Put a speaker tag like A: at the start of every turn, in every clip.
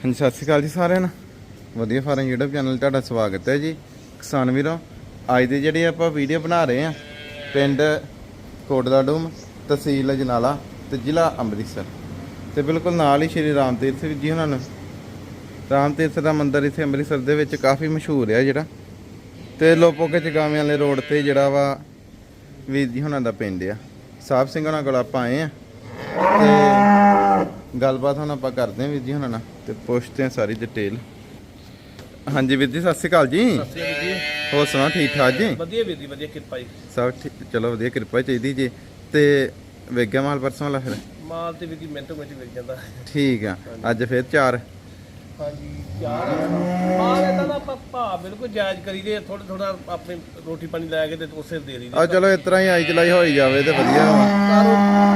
A: ਹਾਂਜੀ, ਸਤਿ ਸ਼੍ਰੀ ਅਕਾਲ ਜੀ ਸਾਰਿਆਂ ਨੂੰ। ਵਧੀਆ ਫਾਰਮ YouTube ਚੈਨਲ ਤੁਹਾਡਾ ਸਵਾਗਤ ਹੈ ਜੀ। ਕਿਸਾਨ ਵੀਰੋ, ਅੱਜ ਦੀ ਜਿਹੜੀ ਆਪਾਂ ਵੀਡੀਓ ਬਣਾ ਰਹੇ ਆ ਪਿੰਡ ਕੋਟਦਾਡੂਮ, ਤਹਿਸੀਲ ਅਜਨਾਲਾ ਤੇ ਜ਼ਿਲ੍ਹਾ ਅੰਮ੍ਰਿਤਸਰ। ਤੇ ਬਿਲਕੁਲ ਨਾਲ ਹੀ ਸ਼੍ਰੀ ਰਾਮ ਤੀਰਥ ਜੀ ਉਹਨਾਂ ਨੂੰ। ਰਾਮ ਤੀਰਥ ਦਾ ਮੰਦਿਰ ਇੱਥੇ ਅੰਮ੍ਰਿਤਸਰ ਦੇ ਵਿੱਚ ਕਾਫੀ ਮਸ਼ਹੂਰ ਹੈ ਜਿਹੜਾ। ਤੇ ਲੋਪੋਕੇ ਚਗਾਵੇਂ ਵਾਲੇ ਰੋਡ ਤੇ ਜਿਹੜਾ ਵਾ ਵੀਰ ਜੀ ਹੁਣਾਂ ਦਾ ਪਿੰਡ ਆ। ਸਾਹਿਬ ਸਿੰਘ ਉਹਨਾਂ ਕੋਲ ਆਪਾਂ ਆਏ ਆ ਤੇ ਗੱਲਬਾਤ ਹੁਣ ਆਪਾਂ ਕਰਦੇ ਹਾਂ ਵੀਰ ਜੀ ਹੁਣਾਂ ਨਾਲ ਤੇ ਪੁੱਛਦੇ ਹਾਂ ਸਾਰੀ ਡਿਟੇਲ ਹਾਂਜੀ ਵੀਰ ਜੀ ਸਤਿ ਸ਼੍ਰੀ ਅਕਾਲ ਜੀ।
B: ਸਤਿ ਸ਼੍ਰੀ ਅਕਾਲ ਜੀ।
A: ਹੋਰ ਸੁਣਾ ਠੀਕ ਠਾਕ ਜੀ?
B: ਵਧੀਆ ਵੀਰ ਜੀ ਵਧੀਆ ਕਿਰਪਾ ਜੀ।
A: ਸਭ ਠੀਕ ਚਲੋ ਵਧੀਆ ਕਿਰਪਾ ਚਾਹੀਦੀ ਜੀ। ਤੇ ਵੇਗਿਆ ਮਾਲ ਪਰਸੋਂ ਵਾਲਾ ਫਿਰ?
B: ਮਾਲ ਤੇ ਵੀਰ ਜੀ ਮਿੰਟੋ ਮਿੰਟ ਵਿਕ ਜਾਂਦਾ।
A: ਠੀਕ ਆ ਅੱਜ ਫਿਰ ਚਾਰ?
B: ਹਾਂਜੀ ਯਾਰ ਮਾਲ ਇਹਦਾ ਦਾ ਭਾਅ ਬਿਲਕੁਲ ਜਾਇਜ਼ ਕਰੀਦੇ ਥੋੜਾ ਥੋੜਾ ਆਪਣੇ ਰੋਟੀ ਪਾਣੀ ਲੈ ਕੇ ਤੇ ਉਸੇ ਦੇ ਦਈਦੇ
A: ਆ ਚਲੋ ਇਸ ਤਰ੍ਹਾਂ ਹੀ ਆਈ ਚਲਾਈ ਹੋਈ ਜਾਵੇ ਤੇ ਵਧੀਆ ਵਾ।
B: ਕਾਰੋ-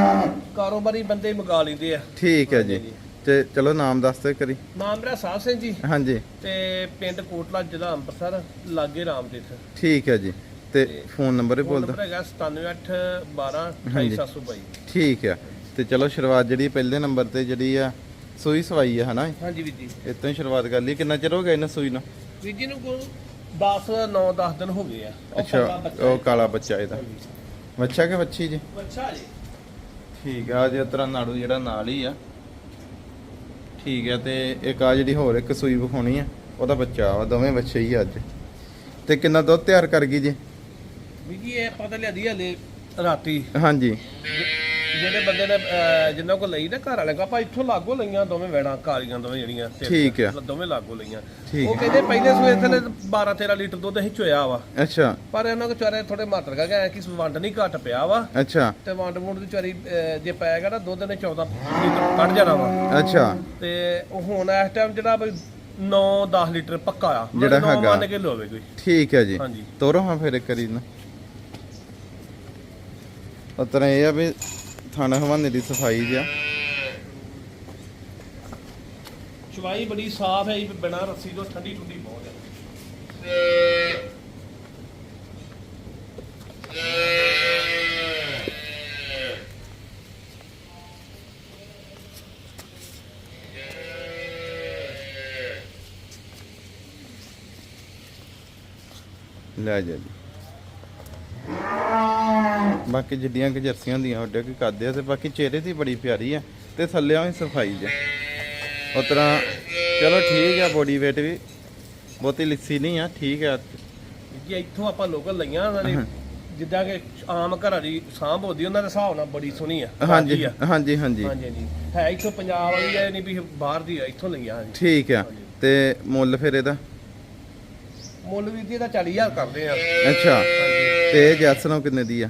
B: ਕਾਰੋਬਾਰੀ ਬੰਦੇ ਮੰਗਾ ਲੈਂਦੇ ਆ।
A: ਠੀਕ ਹੈ ਜੀ। ਤੇ ਚਲੋ ਨਾਮ ਦੱਸ ਦੇ ਕਰੀ
B: ਨਾਮ ਮੇਰਾ ਸਾਹਿਬ ਸਿੰਘ ਜੀ।
A: ਹਾਂਜੀ।
B: ਤੇ ਪਿੰਡ ਕੋਟਲਾ ਜ਼ਿਲ੍ਹਾ ਅੰਮ੍ਰਿਤਸਰ ਲਾਗੇ ਰਾਮਤੀਰਥ
A: ਠੀਕ ਹੈ ਜੀ। ਤੇ ਫੋਨ ਨੰਬਰ ਹੀ ਬੋਲ
B: ਨੰਬਰ
A: ਦਿਓ
B: ਹੈਗਾ 978112
A: ਹਾਂਜੀ।
B: 28722
A: ਠੀਕ ਆ ਤੇ ਚਲੋ ਸ਼ੁਰੂਆਤ ਜਿਹੜੀ ਪਹਿਲੇ ਨੰਬਰ ਤੇ ਜਿਹੜੀ ਆ ਸੂਈ ਸਵਾਈ ਆ ਹਨਾ?
B: ਹਾਂਜੀ ਵੀਰ ਜੀ।
A: ਇਤੋਂ ਹੀ ਸ਼ੁਰੂਆਤ ਕਰ ਲਈ। ਕਿੰਨਾ ਚਿਰ ਹੋ ਗਿਆ ਇਹਨਾਂ ਸੂਈ ਨੂੰ?
B: ਵੀਰ ਜੀ ਨੂੰ 10 9 10 ਦਿਨ ਹੋ ਗਏ ਆ।
A: ਅੱਛਾ ਉਹ ਕਾਲਾ ਬੱਚਾ ਇਹਦਾ। ਬੱਚਾ ਕਿ ਬੱਚੀ ਜੀ?
B: ਬੱਚਾ ਜੀ।
A: ਠੀਕ ਆ ਜੇ ਤਰ੍ਹਾਂ ਨਾੜੂ ਜਿਹੜਾ ਨਾਲ ਹੀ ਆ। ਠੀਕ ਆ ਤੇ ਇੱਕ ਆ ਜਿਹੜੀ ਹੋਰ ਇੱਕ ਸੂਈ ਵਿਖਾਉਣੀ ਆ ਉਹਦਾ ਬੱਚਾ ਵਾ ਦੋਵੇਂ ਬੱਚੇ ਹੀ ਆ ਅੱਜ। ਤੇ ਕਿੰਨਾ ਦੁੱਧ ਤਿਆਰ ਕਰ ਗਈ ਜੀ?
B: ਵੀ ਜੀ ਇਹ ਪਤਾ ਲਿਆਦੀ ਹਲੇ ਰਾਤੀ।
A: ਹਾਂਜੀ।
B: ਜਿਹੜੇ ਬੰਦੇ ਨੇ ਅਹ, ਜਿਨ੍ਹਾਂ ਕੋਲ ਲਈ ਨਾ ਘਰ ਵਾਲੇ ਕੋ ਆਪਾਂ ਇੱਥੋਂ ਲਾਗੋ ਲਈਆਂ ਦੋਵੇਂ ਵੈੜਾਂ ਕਾਲੀਆਂ ਦੋਵੇਂ ਜਿਹੜੀਆਂ
A: ਠੀਕ ਆ।
B: ਦੋਵੇਂ ਲਾਗੋ ਲਈਆਂ।
A: ਠੀਕ
B: ਉਹ ਕਹਿੰਦੇ ਪਹਿਲੇ ਸੂਏ ਥਲੇ 12 13 ਲੀਟਰ ਦੁੱਧ ਅਸੀਂ ਚੋਇਆ ਵਾ।
A: ਅੱਛਾ।
B: ਪਰ ਇਹਨਾਂ ਕੋ ਚਾਰੇ ਥੋੜੇ ਮਾਤਰ ਕਾ ਗਿਆ ਕਿ ਵੰਡ ਨਹੀਂ ਘਟ ਪਿਆ ਵਾ।
A: ਅੱਛਾ।
B: ਤੇ ਵੰਡ ਵੁੰਡ ਦੀ ਚਾਰੀ ਜੇ ਪਾਏਗਾ ਨਾ ਦੁੱਧ ਨੇ 14 ਲੀਟਰ ਕੱਢ ਜਾਣਾ ਵਾ।
A: ਅੱਛਾ।
B: ਤੇ ਉਹ ਹੁਣ ਇਸ ਟਾਈਮ ਜਿਹੜਾ ਬਈ 9 10 ਲੀਟਰ ਪੱਕਾ ਆ। ਮਤਲਬ
A: ਜਿਹੜਾ
B: ਨੌਂ
A: ਹੈਗਾ।
B: ਮੰਨ ਕੇ ਲੋਵੇ ਕੋਈ।
A: ਠੀਕ ਹੈ ਜੀ।
B: ਹਾਂਜੀ।
A: ਤੋਰੋ ਹਾਂ ਫਿਰ ਇੱਕ ਵਾਰੀ ਨਾ। ਉਤਰਾ ਇਹ ਆ ਵੀ ਥਾਣਾ ਹਵਾਨੇ ਦੀ ਸਫ਼ਾਈ ਜਿਆ।
B: ਚਵਾਈ ਬੜੀ ਸਾਫ਼ ਹੈ ਜੀ ਬਿਨਾ ਰੱਸੀ ਤੋਂ ਠੰਡੀ ਠੰਡੀ ਬਹੁਤ ਹੈ।
A: ਲੈ ਜਾ ਜੀ। ਬਾਕੀ ਜਿੱਡੀਆਂ ਕਿ ਜਰਸੀਆਂ ਹੁੰਦੀਆਂ ਉਹਡੇ ਕੀ ਕਰਦੇ ਆ ਤੇ ਬਾਕੀ ਚਿਹਰੇ ਦੀ ਬੜੀ ਪਿਆਰੀ ਆ ਤੇ ਥੱਲਿਆਂ ਵੀ ਸਫ਼ਾਈ ਜੇ ਉਤਰਾ ਚਲੋ ਠੀਕ ਆ ਬੋਡੀ weight ਵੀ। ਬਹੁਤੀ ਲਿੱਸੀ ਨਹੀਂ ਆ ਠੀਕ ਆ।
B: ਜੀ ਇੱਥੋਂ ਆਪਾਂ ਲੋਕਲ ਲਈਆਂ ਉਹਨਾਂ ਨੇ। ਜਿੱਦਾਂ ਕਿ ਆਮ ਘਰਾਂ ਦੀ ਸਾਂਭ ਹੁੰਦੀ ਉਹਨਾਂ ਦੇ ਹਿਸਾਬ ਨਾਲ ਬੜੀ ਸੋਹਣੀ ਆ
A: ਹਾਂਜੀ। ਹਾਂਜੀ ਹਾਂਜੀ।
B: ਹਾਂਜੀ ਹੈ ਇੱਥੋਂ ਪੰਜਾਬ ਵਾਲੀ ਹੈ ਨਹੀਂ ਵੀ ਬਾਹਰ ਦੀ ਆ ਇੱਥੋਂ ਲਈਆਂ ਹਾਂਜੀ
A: ਠੀਕ ਆ। ਤੇ ਮੁੱਲ ਫਿਰ ਇਹਦਾ?
B: ਮੁੱਲ ਵੀ ਇਹਦਾ 40000 ਕਰਦੇ ਆ।
A: ਅੱਛਾ। ਤੇ ਇਹ ਜੈਸ ਨੂੰ ਕਿੰਨੇ ਦੀ ਆ?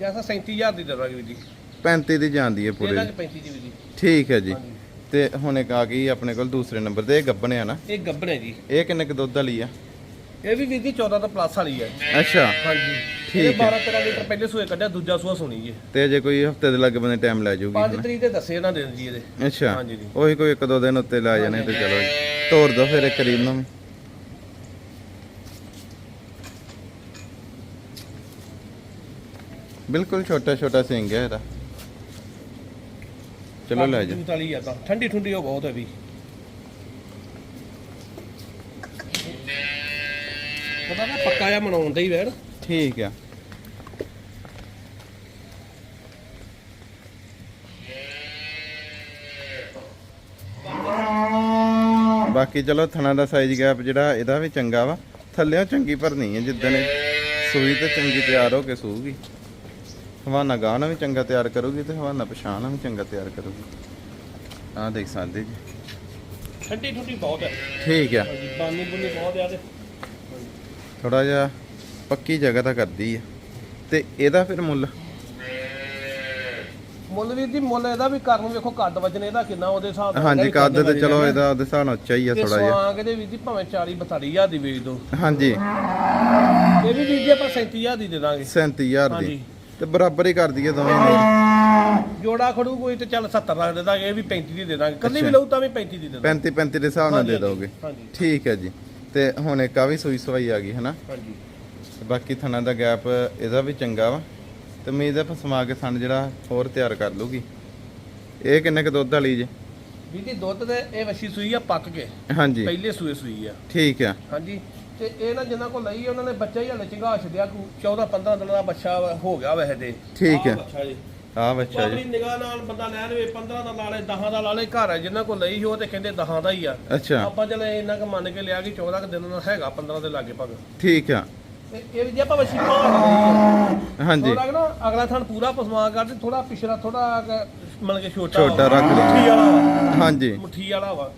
B: ਜੈਸਾ 37000 ਦੀ ਦੇਵਾਂਗੇ ਵੀ ਜੀ।
A: 35 ਦੀ ਜਾਂਦੀ ਹੈ ਪੂਰੇ।
B: ਇਹਦਾ 35 ਦੀ ਵੀ ਜੀ।
A: ਠੀਕ ਹੈ ਜੀ।
B: ਹਾਂਜੀ।
A: ਤੇ ਹੁਣ ਇੱਕ ਆ ਗਈ ਆਪਣੇ ਕੋਲ ਦੂਸਰੇ ਨੰਬਰ ਤੇ ਇਹ ਗੱਬਣ ਆ ਨਾ?
B: ਇਹ ਗੱਬਣ ਹੈ ਜੀ।
A: ਇਹ ਕਿੰਨੇ ਕੁ ਦੁੱਧ ਵਾਲੀ ਆ?
B: ਇਹ ਵੀ ਵੀਰ ਜੀ 14 ਤੋਂ ਪਲੱਸ ਵਾਲੀ ਹੈ
A: ਅੱਛਾ।
B: ਹਾਂਜੀ।
A: ਠੀਕ
B: ਇਹ
A: ਹੈ।
B: 12 13 ਲੀਟਰ ਪਹਿਲੇ ਸੂਏ ਕੱਢਿਆ ਦੂਜਾ ਸੂਆ ਸੁਣੀ ਜੀ।
A: ਤੇ ਜੇ ਕੋਈ ਹਫ਼ਤੇ ਦੇ ਲੱਗੇ ਬੰਦੇ ਟਾਈਮ ਲੈ ਜਾਊਗੀ
B: 5 ਤਰੀਕ ਦੇ ਦੱਸੇ ਇਹਨਾਂ ਦੇ ਜੀ ਇਹਦੇ।
A: ਅੱਛਾ।
B: ਹਾਂਜੀ ਜੀ।
A: ਉਹੀ ਕੋਈ ਇੱਕ ਦੋ ਦਿਨ ਉੱਤੇ ਲਾ ਜਾਣੇ ਤੇ ਚਲੋ ਜੀ। ਤੋਰ ਦੋ ਫਿਰ ਇੱਕ ਕਰੀਮ ਨੂੰ ਵੀ। ਬਿਲਕੁਲ ਛੋਟਾ ਛੋਟਾ ਸਿੰਘ ਹੈ ਇਹਦਾ। ਚਲੋ ਲੈ ਜਾ।
B: 45 ਆ ਤਾਂ। ਠੰਡੀ ਠੰਡੀ ਉਹ ਬਹੁਤ ਹੈ ਵੀ ਪਤਾ ਨਾ ਪੱਕਾ ਜਿਹਾ ਮਨਾਉਂਦਾ ਹੀ ਵੈਣ
A: ਠੀਕ ਆ। ਬਾਕੀ ਚਲੋ ਥਣਾ ਦਾ ਸਾਈਜ਼ ਗੈਪ ਜਿਹੜਾ ਇਹਦਾ ਵੀ ਚੰਗਾ ਵਾ। ਥੱਲਿਓਂ ਚੰਗੀ ਭਰਨੀ ਹੈ ਜਿੱਦਣ ਇਹ ਸੂਈ ਤੇ ਚੰਗੀ ਤਿਆਰ ਹੋ ਕੇ ਸੂਗੀ ਹਵਾਨਾ ਨਾਲ ਵੀ ਚੰਗਾ ਤਿਆਰ ਕਰੂਗੀ ਤੇ ਹਵਾਨਾ ਪਛਾਣ ਵੀ ਚੰਗਾ ਤਿਆਰ ਕਰੂਗੀ। ਆਹ ਦੇਖ ਸਕਦੇ ਜੀ।
B: ਠੰਡੀ ਠੰਡੀ ਬਹੁਤ ਹੈ।
A: ਠੀਕ ਆ।
B: ਹਾਂਜੀ ਬਾਨੀ ਬੁਨੀ ਬਹੁਤ ਆ ਤੇ।
A: ਥੋੜਾ ਜਿਹਾ ਪੱਕੀ ਜਗ੍ਹਾ ਤਾਂ ਕਰਦੀ ਆ। ਤੇ ਇਹਦਾ ਫਿਰ ਮੁੱਲ?
B: ਮੁੱਲ ਵੀਰ ਜੀ ਮੁੱਲ ਇਹਦਾ ਵੀ ਕਰਨ ਵੇਖੋ ਕੱਦ ਵਜਨ ਇਹਦਾ ਕਿੰਨਾ ਉਹਦੇ ਹਿਸਾਬ ਨਾਲ
A: ਹਾਂਜੀ
B: ਇਹਦਾ
A: ਕੱਦ ਤੇ
B: ਵਜਨ
A: ਚਲੋ। ਇਹਦਾ ਉਹਦੇ ਹਿਸਾਬ ਨਾਲ ਉੱਚਾ ਹੀ ਆ
B: ਤੇ
A: ਥੋੜਾ ਜਿਹਾ।
B: ਸਵਾਂਗ ਇਹਦੇ ਵੀਰ ਜੀ ਭਾਵੇਂ 40 42000 ਦੀ ਵੇਚ ਦੋ
A: ਹਾਂਜੀ।
B: ਇਹ ਵੀ ਵੀਰ ਜੀ ਆਪਾਂ 37000 ਦੀ ਦੇ ਦਾਂਗੇ।
A: 37000 ਦੀ।
B: ਹਾਂਜੀ।
A: ਤੇ ਬਰਾਬਰ ਹੀ ਕਰ ਦਈਏ ਦੋਵੇਂ ਨੇ
B: ਜੋੜਾ ਖੜੂ ਕੋਈ ਤੇ ਚੱਲ 70 ਲੱਖ ਦੇ ਦਾਂਗੇ ਇਹ ਵੀ 35 ਦੀ ਦੇ ਦਾਂਗੇ। ਕੱਲੀ ਵੀ। ਲਊ ਤਾਂ ਵੀ 35 ਦੀ ਦੇ ਦਾਂਗੇ।
A: 35 35 ਦੇ ਹਿਸਾਬ ਨਾਲ ਦੇ ਦੋਗੇ।
B: ਹਾਂਜੀ।
A: ਠੀਕ ਹੈ ਜੀ। ਤੇ ਹੁਣ ਇੱਕ ਆ ਵੀ ਸੂਈ ਸਵਾਈ ਆ ਗਈ ਹਨਾ?
B: ਹਾਂਜੀ।
A: ਤੇ ਬਾਕੀ ਥਣਾ ਦਾ ਗੈਪ ਇਹਦਾ ਵੀ ਚੰਗਾ ਵਾ। ਤੇ ਉਮੀਦ ਹੈ ਫਸਮਾ ਕੇ ਥਣ ਜਿਹੜਾ ਹੋਰ ਤਿਆਰ ਕਰ ਲੂਗੀ ਇਹ ਕਿੰਨੇ ਕ ਦੁੱਧ ਵਾਲੀ ਜੇ?
B: ਵੀਰ ਜੀ ਦੁੱਧ ਤੇ ਇਹ ਵੱਛੀ ਸੂਈ ਆ ਪੱਕ ਕੇ।
A: ਹਾਂਜੀ।
B: ਪਹਿਲੇ ਸੂਏ ਸੂਈ ਆ।
A: ਠੀਕ ਆ।
B: ਹਾਂਜੀ। ਤੇ ਇਹ ਨਾ ਜਿੰਨਾ ਕੋਲ ਲਈ ਉਹਨਾਂ ਨੇ ਬੱਚਾ ਹੀ ਹਲੇ ਚੰਗਾ ਛੱਡਿਆ ਕੋ 14 15 ਦਿਨਾਂ ਦਾ ਬੱਚਾ ਹੋ ਗਿਆ ਵੈਸੇ ਤੇ।
A: ਠੀਕ ਹੈ।
B: ਬੱਚਾ ਜੀ।
A: ਆ ਬੱਚਾ
B: ਆਪਣੀ
A: ਜੀ
B: ਨਿਗਾਹ ਨਾਲ ਬੰਦਾ ਲੈ ਲਵੇ 15 ਦਾ ਲਾ ਲੇ 10 ਦਾ ਲਾ ਲੇ ਘਰ ਹੈ ਜਿੰਨਾ ਕੋਲ ਲਈ ਉਹ ਤੇ ਕਹਿੰਦੇ 10 ਦਾ ਹੀ ਆ।
A: ਅੱਛਾ।
B: ਆਪਾਂ ਚਲੇ ਇੰਨਾ ਕੁ ਮੰਨ ਕੇ ਲਿਆ ਕਿ 14 ਕੁ ਦਿਨ ਦਾ ਹੈਗਾ 15 ਦੇ ਲਾਗੇ ਭਾਗ
A: ਠੀਕ ਆ।
B: ਤੇ ਇਹ ਵੀ ਜੇ ਆਪਾਂ ਵਸ਼ੀ ਪਾ
A: ਹਾਂਜੀ।
B: ਥੋੜਾ ਨਾ ਅਗਲਾ ਥਣ ਪੂਰਾ ਪਸਮਾ ਕਰਦੇ ਥੋੜਾ ਪਿਛਲਾ ਥੋੜਾ ਮਨ ਕੇ ਛੋਟਾ
A: ਛੋਟਾ। ਰੱਖ ਲਓ।
B: ਮੁੱਠੀ ਵਾਲਾ ਵਾ।
A: ਹਾਂਜੀ।
B: ਮੁੱਠੀ ਵਾਲਾ ਵਾ।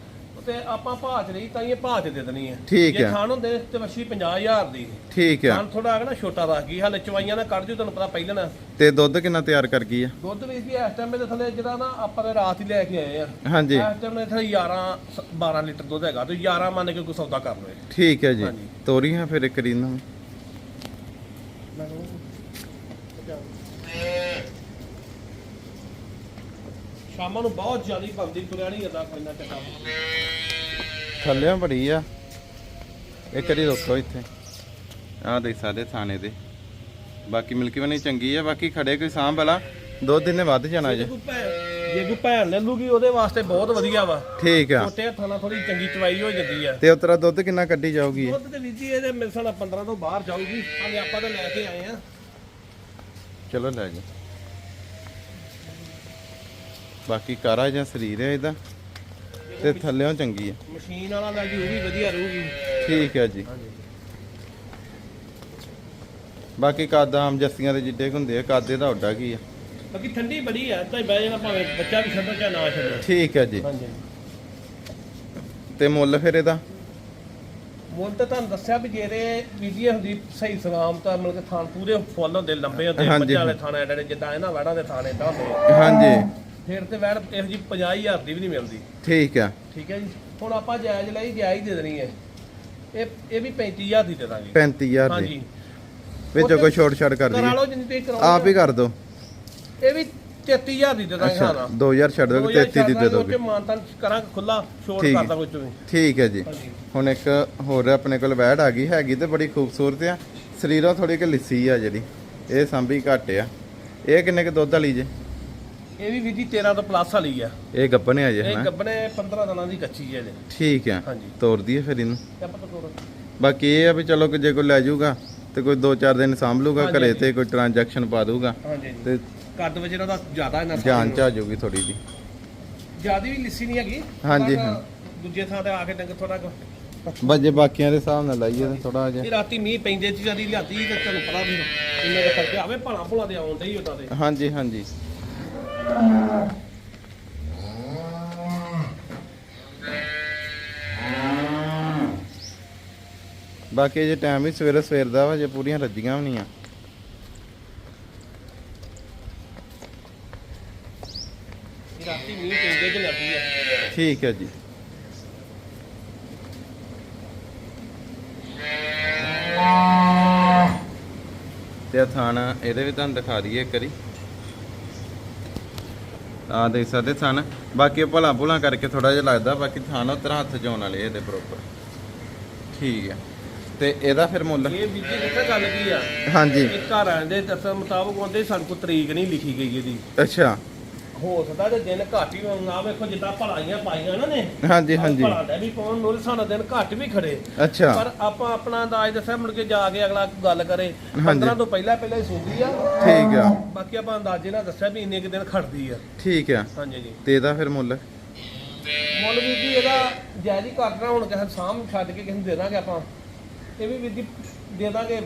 B: ਤੇ ਆਪਾਂ ਭਾਜ ਲਈ ਤਾਂ ਇਹ ਭਾਜ ਦੇ ਦੇਣੀ ਹੈ
A: ਠੀਕ
B: ਜੇ
A: ਹੈ।
B: ਖਾਣ ਹੁੰਦੇ ਤੇ ਵਸ਼ੀ 50000 ਦੀ।
A: ਠੀਕ ਆ।
B: ਖਾਣ ਥੋੜਾ ਨਾ ਛੋਟਾ ਰੱਖ ਗਈ ਹਾਲੇ ਚਵਾਈਆਂ ਨਾ ਕੱਢ ਜੂ ਤੁਹਾਨੂੰ ਪਤਾ ਪਹਿਲਾਂ ਨਾ।
A: ਤੇ ਦੁੱਧ ਕਿੰਨਾ ਤਿਆਰ ਕਰ ਗਈ ਆ?
B: ਦੁੱਧ ਵੀ ਸੀ ਇਸ ਟਾਈਮ ਦੇ ਥੱਲੇ ਜਿਹੜਾ ਨਾ ਆਪਾਂ ਤੇ ਰਾਤ ਹੀ ਲੈ ਕੇ ਆਏ ਆ।
A: ਹਾਂਜੀ।
B: ਇਸ ਟਾਈਮ ਦੇ ਥੱਲੇ 11 12 ਲੀਟਰ ਦੁੱਧ ਹੈਗਾ ਤੇ 11 ਮੰਨ ਕੇ ਕੋਈ ਸੌਦਾ ਕਰ ਲਵੇ।
A: ਠੀਕ ਹੈ ਜੀ।
B: ਹਾਂਜੀ।
A: ਤੋਰੀ ਹਾਂ ਫਿਰ ਇੱਕ ਰੀਨਾ
B: ਸ਼ਾਮਾਂ ਨੂੰ ਬਹੁਤ ਜ਼ਿਆਦਾ ਪੰਦੀ ਤੁਰਿਆ ਨਹੀਂ ਜਾਂਦਾ ਕੋਈ
A: ਥੱਲਿਆਂ ਬੜੀ ਆ। ਇੱਕ ਵਾਰੀ ਰੋਕੋ ਇੱਥੇ। ਆਹ ਦੇਖ ਸਾਡੇ ਥਾਣੇ ਦੇ। ਬਾਕੀ ਮਿਲਕੀ ਬਣੀ ਚੰਗੀ ਆ ਬਾਕੀ ਖੜੇ ਕੋਈ ਸਾਂਭ ਵਾਲਾ। ਦੋ ਦਿਨ ਨੇ ਵੱਧ ਜਾਣਾ
B: ਜੇ।
A: ਜੇ
B: ਕੋਈ ਭੈਣ ਲੈ ਲੂਗੀ ਉਹਦੇ ਵਾਸਤੇ ਬਹੁਤ ਵਧੀਆ ਵਾ।
A: ਠੀਕ ਆ।
B: ਛੋਟੇ ਹੱਥਾਂ ਨਾਲ ਥੋੜੀ ਚੰਗੀ ਚਵਾਈ ਹੋ ਜਾਂਦੀ ਆ।
A: ਤੇ ਉਤਰਾ ਦੁੱਧ ਕਿੰਨਾ ਕੱਢੀ ਜਾਊਗੀ?
B: ਦੁੱਧ ਤੇ ਵੀਰ ਜੀ ਇਹਦੇ ਮੇਰੇ ਸਾਲ 15 ਤੋਂ ਬਾਹਰ ਜਾਊਗੀ। ਹਾਲੇ ਆਪਾਂ ਤਾਂ ਲੈ ਕੇ ਆਏ ਆ।
A: ਚਲੋ ਲੈ ਜਾ ਬਾਕੀ ਕਾਰਾ ਜਾਂ ਸਰੀਰ ਹੈ ਇਹਦਾ। ਤੇ ਥੱਲਿਓਂ ਚੰਗੀ ਆ।
B: ਮਸ਼ੀਨ ਵਾਲਾ ਲੈ ਜੀ ਉਹ ਵੀ ਵਧੀਆ ਰਹੂਗੀ।
A: ਠੀਕ ਹੈ ਜੀ। ਬਾਕੀ ਕੱਦ ਆਮ ਜੱਸੀਆਂ ਦੇ ਜਿੱਡੇ ਕੁ ਹੁੰਦੇ ਆ ਕੱਦ ਇਹਦਾ ਉੱਡਾ ਕੀ ਆ।
B: ਬਾਕੀ ਠੰਡੀ ਬੜੀ ਆ ਤਾਂ ਹੀ ਬਹਿ ਜਾਣਾ ਭਾਵੇਂ ਬੱਚਾ ਵੀ ਛੱਡੋ ਚਾਹੇ ਨਾ ਛੱਡੋ।
A: ਠੀਕ ਹੈ ਜੀ।
B: ਹਾਂਜੀ।
A: ਤੇ ਮੁੱਲ ਫਿਰ ਇਹਦਾ?
B: ਮੁੱਲ ਤਾਂ ਤੁਹਾਨੂੰ ਦੱਸਿਆ ਵੀ ਜਿਹੜੇ ਵੀਡੀਓ ਹੁੰਦੀ ਸਹੀ ਸਲਾਮ ਤਾਂ ਮਤਲਬ ਕਿ ਥਾਨ ਪੂਰੇ ਫੁੱਲ ਹੁੰਦੇ ਲੰਬੇ ਹੁੰਦੇ
A: ਹਾਂਜੀ।
B: ਵਾਲੇ ਥਾਣੇ ਐਡੇ ਐਡੇ ਜਿੱਦਾਂ ਇਹਨਾਂ ਵੜਾਂ ਦੇ ਥਾਣੇ ਤਾਂ ਹੁੰਦੇ।
A: ਹਾਂਜੀ।
B: ਫਿਰ ਤੇ ਵੈੜ ਇਹੋ ਜੀ 50000 ਦੀ ਵੀ ਨਹੀਂ ਮਿਲਦੀ।
A: ਠੀਕ ਆ।
B: ਠੀਕ ਹੈ ਜੀ? ਹੁਣ ਆਪਾਂ ਜਾਇਜ਼ ਲਈ ਜਾਇਜ਼ ਦੇ ਦੇਣੀ ਹੈ। ਇਹ ਇਹ ਵੀ 35000 ਦੀ ਦੇ ਦਾਂਗੇ।
A: 35000 ਦੀ।
B: ਹਾਂਜੀ।
A: ਵਿੱਚੋਂ ਕੋਈ ਛੋਟ ਛਾੜ ਕਰ
B: ਕਰਾ
A: ਦਈਏ
B: ਲਓ ਜਿੰਨੀ ਤੁਸੀਂ
A: ਆਪ ਹੀ ਕਰ ਦੋ।
B: ਇਹ ਵੀ 33000 ਦੀ ਦੇ ਦਾਂਗੇ
A: ਅੱਛਾ
B: ਹਾਂ
A: 2000 ਛੱਡ ਦੋਗੇ 33 ਦੀ ਦੇ ਦੋਗੇ।
B: ਮਾਨਤਾਂ ਕਰਾਂਗੇ ਖੁੱਲਾ ਛੋਟ
A: ਠੀਕ।
B: ਕਰਦਾ ਕੋਈ ਤੁਸੀਂ
A: ਠੀਕ ਹੈ ਜੀ।
B: ਹਾਂਜੀ।
A: ਹੁਣ ਇੱਕ ਹੋਰ ਆਪਣੇ ਕੋਲ ਵੈੜ ਆ ਗਈ ਹੈਗੀ ਤੇ ਬੜੀ ਖੂਬਸੂਰਤ ਆ। ਸਰੀਰੋਂ ਥੋੜੀ ਕਿ ਲਿੱਸੀ ਆ ਜਿਹੜੀ। ਇਹ ਸੰਭੀ ਘੱਟ ਆ। ਇਹ ਕਿੰਨੇ ਕੁ ਦੁੱਧ ਵਾਲੀ ਜੇ?
B: ਇਹ ਵੀ ਵੀਰ ਜੀ 13 ਤੋਂ ਪਲੱਸ ਵਾਲੀ ਆ।
A: ਇਹ ਗੱਪਨੇ ਆ ਜੇ
B: ਇਹ
A: ਹਨਾ
B: ਗੱਬਣੇ 15 ਦਿਨਾਂ ਦੀ ਕੱਚੀ ਹੈ ਜੀ
A: ਠੀਕ ਆ।
B: ਹਾਂਜੀ।
A: ਤੋਰ ਦਈਏ ਫਿਰ ਇਹਨੂੰ?
B: ਤੇ ਆਪਾਂ ਤਾਂ ਤੋੜ
A: ਬਾਕੀ ਇਹ ਆ ਵੀ ਚਲੋ ਕਿ ਜੇ ਕੋਈ ਲੈ ਜਾਊਗਾ ਤੇ ਕੋਈ 2-4 ਦਿਨ ਸਾਂਭ ਲੂਗਾ
B: ਹਾਂਜੀ,
A: ਘਰੇ। ਤੇ ਕੋਈ ਟ੍ਰਾਂਜੈਕਸ਼ਨ ਪਾ ਦੂਗਾ
B: ਹਾਂਜੀ
A: ਤੇ
B: ਕੱਦ ਵਿੱਚ ਇਹਦਾ ਜ਼ਿਆਦਾ ਇਹਨਾਂ
A: ਜਾਨ ਚ ਆ ਜਾਊਗੀ ਥੋੜੀ ਦੀ
B: ਜਿਆਦੀ ਵੀ ਲਿੱਸੀ ਨਹੀਂ ਹੈਗੀ
A: ਹਾਂਜੀ, ਹਾਂ।
B: ਦੂਜੇ ਥਾਂ ਤੇ ਆ ਕੇ ਡੰਗ ਥੋੜਾ
A: ਬਸ ਜੇ ਬਾਕੀਆਂ ਦੇ ਹਿਸਾਬ ਨਾਲ ਲਾਈਏ ਤਾਂ ਥੋੜਾ ਜਿਹਾ।
B: ਇਹ ਰਾਤੀ ਮੀਂਹ ਪੈਂਦੇ ਚ ਜਿਆਦੀ ਲਿਆਤੀ ਤੇ ਤੁਹਾਨੂੰ ਪਤਾ ਵੀ ਇੰਨਾ ਦਾ ਫ਼ਰਕ ਆਵੇ ਭਲਾ ਭੁਲਾ ਦੇ ਆਉਣ ਡਈ ਉਦਾਂ ਦੇ।
A: ਹਾਂਜੀ ਹਾਂਜੀ। ਬਾਕੀ ਜੇ ਟਾਈਮ ਵੀ ਸਵੇਰੇ ਸਵੇਰ ਦਾ ਵਾ ਜੇ ਪੂਰੀਆਂ ਰੱਜੀਆਂ ਵੀ ਨਹੀਂ ਆ।
B: ਇਹ ਰਾਤੀ ਮੀਂਹ ਪੈਂਦੇ ਚ ਲੱਗੀ ਆ।
A: ਠੀਕ ਹੈ ਜੀ। ਤੇ ਆਹ ਥਾਣ ਇਹਦੇ ਵੀ ਤੁਹਾਨੂੰ ਦਿਖਾ ਦਈਏ ਇੱਕ ਵਾਰੀ। ਆ ਦੇਖ ਸਕਦੇ ਥਾਣ। ਬਾਕੀ ਭਲਾ ਭੁਲਾ ਕਰਕੇ ਥੋੜਾ ਜਿਹਾ ਲੱਗਦਾ ਬਾਕੀ ਥਾਣ ਉਤਰ ਹੱਥ ਜਾਉਣ ਵਾਲੇ ਇਹਦੇ ਪ੍ਰੋਪਰ ਠੀਕ ਹੈ ਤੇ ਇਹਦਾ ਫਿਰ ਮੁੱਲ?
B: ਇਹ ਵੀ ਜੀ ਗੱਲ ਕੀ ਆ।
A: ਹਾਂਜੀ।
B: ਇਹ ਘਰ ਦੇ ਦੱਸਣ ਮੁਤਾਬਕ ਉਹਦੇ ਸਾਨੂੰ ਕੋਈ ਤਰੀਕ ਨਹੀਂ ਲਿਖੀ ਗਈ ਇਹਦੀ।
A: ਅੱਛਾ।
B: ਹੋ ਸਕਦਾ ਤੇ ਦਿਨ ਘੱਟ ਹੀ ਹੋਣ। ਵੇਖੋ ਜਿੱਦਾਂ ਭਲਾਈਆਂ ਪਾਈਆਂ ਨਾ ਨੇ।
A: ਹਾਂਜੀ ਹਾਂਜੀ।
B: ਭਲਾ ਦਾ ਵੀ ਪਾਉਣ ਨੂੰ ਸਾਡਾ ਦਿਨ ਘੱਟ ਵੀ ਖੜੇ।
A: ਅੱਛਾ।
B: ਪਰ ਆਪਾਂ ਆਪਣਾ ਅੰਦਾਜ਼ ਦੱਸਿਆ ਮੁੜ ਕੇ ਜਾ ਕੇ ਅਗਲਾ ਗੱਲ ਕਰੇ।
A: ਹਾਂਜੀ।
B: 15 ਤੋਂ ਪਹਿਲਾਂ ਪਹਿਲਾਂ ਹੀ ਸੁਣਦੀ ਆ।
A: ਠੀਕ ਆ।
B: ਬਾਕੀ ਆਪਾਂ ਅੰਦਾਜ਼ੇ ਨਾਲ ਦੱਸਿਆ ਵੀ ਇੰਨੇ ਕੁ ਦਿਨ ਖੜਦੀ ਆ।
A: ਠੀਕ ਆ।
B: ਹਾਂਜੀ ਜੀ।
A: ਤੇ ਇਹਦਾ ਫਿਰ ਮੁੱਲ?
B: ਮੁੱਲ ਵੀ ਜੀ ਇਹਦਾ ਜਾਇਜ਼ ਹੀ ਕਰਨਾ ਹੁਣ ਕਿਸੇ ਸਾਹਮ ਛੱਡ ਕੇ ਕਿਸੇ ਨੂੰ ਦੇ ਦਾਂਗੇ ਆਪਾਂ। ਇਹ ਵੀ ਜੀ ਦੇ ਦਾਂਗੇ।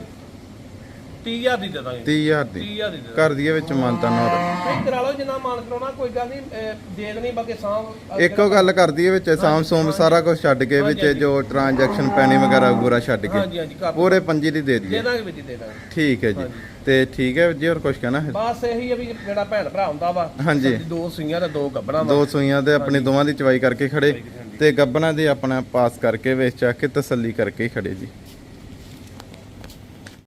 B: 30000 ਦੀ ਦੇ ਦਾਂਗੇ।
A: 30000 ਦੀ।
B: 30000 ਦੀ ਦੇ ਦਾਂਗੇ।
A: ਕਰ ਦਈਏ ਵਿੱਚ ਮਾਨਤਾ ਨਾਲ।
B: ਨਹੀਂ ਕਰਾ ਲਓ ਜਿੰਨਾ ਮਾਨ ਕਰਾਉਣਾ ਕੋਈ ਗੱਲ ਨਹੀਂ ਅਹ, ਦੇ ਦੇਣੀ ਬਾਕੀ ਸਾਹਮ
A: ਇੱਕੋ ਗੱਲ ਕਰ ਦਈਏ ਵਿੱਚ ਸਾਮ ਸੋਮ ਸਾਰਾ ਕੁਝ ਛੱਡ ਕੇ ਵਿੱਚ। ਜੋ ਟ੍ਰਾਂਜੈਕਸ਼ਨ ਪੈਣੀ ਵਗੈਰਾ ਵਗੂਰਾ ਛੱਡ ਕੇ।
B: ਹਾਂਜੀ ਕਰ।
A: ਪੂਰੇ ਪੰਜੀ ਦੀ ਦੇ
B: ਦੇ
A: ਦਈਏ
B: ਦਾਂਗੇ ਵੀਰ ਜੀ ਦੇ ਦਾਂਗੇ।
A: ਠੀਕ ਹੈ ਜੀ। ਤੇ ਠੀਕ ਹੈ ਜੀ ਹੋਰ ਕੁਝ ਕਹਿਣਾ ਹੈ?
B: ਬਸ ਇਹੀ ਆ ਵੀ ਜਿਹੜਾ ਭੈਣ ਭਰਾ ਹੁੰਦਾ ਵਾ
A: ਹਾਂਜੀ।
B: ਸਾਡੀ ਦੋ ਸੂਈਆਂ ਤੇ ਦੋ ਗੱਬਣਾ ਵਾ।
A: ਦੋ ਸੂਈਆਂ ਤੇ ਆਪਣੀ ਦੋਵਾਂ ਦੀ ਚਵਾਈ ਕਰਕੇ ਖੜੇ ਤੇ ਗੱਬਣਾ ਦੇ ਆਪਣਾ ਪਾਸ ਕਰਕੇ ਵੇਚ ਚੱਕ ਕੇ ਤਸੱਲੀ ਕਰਕੇ ਖੜੇ ਜੀ।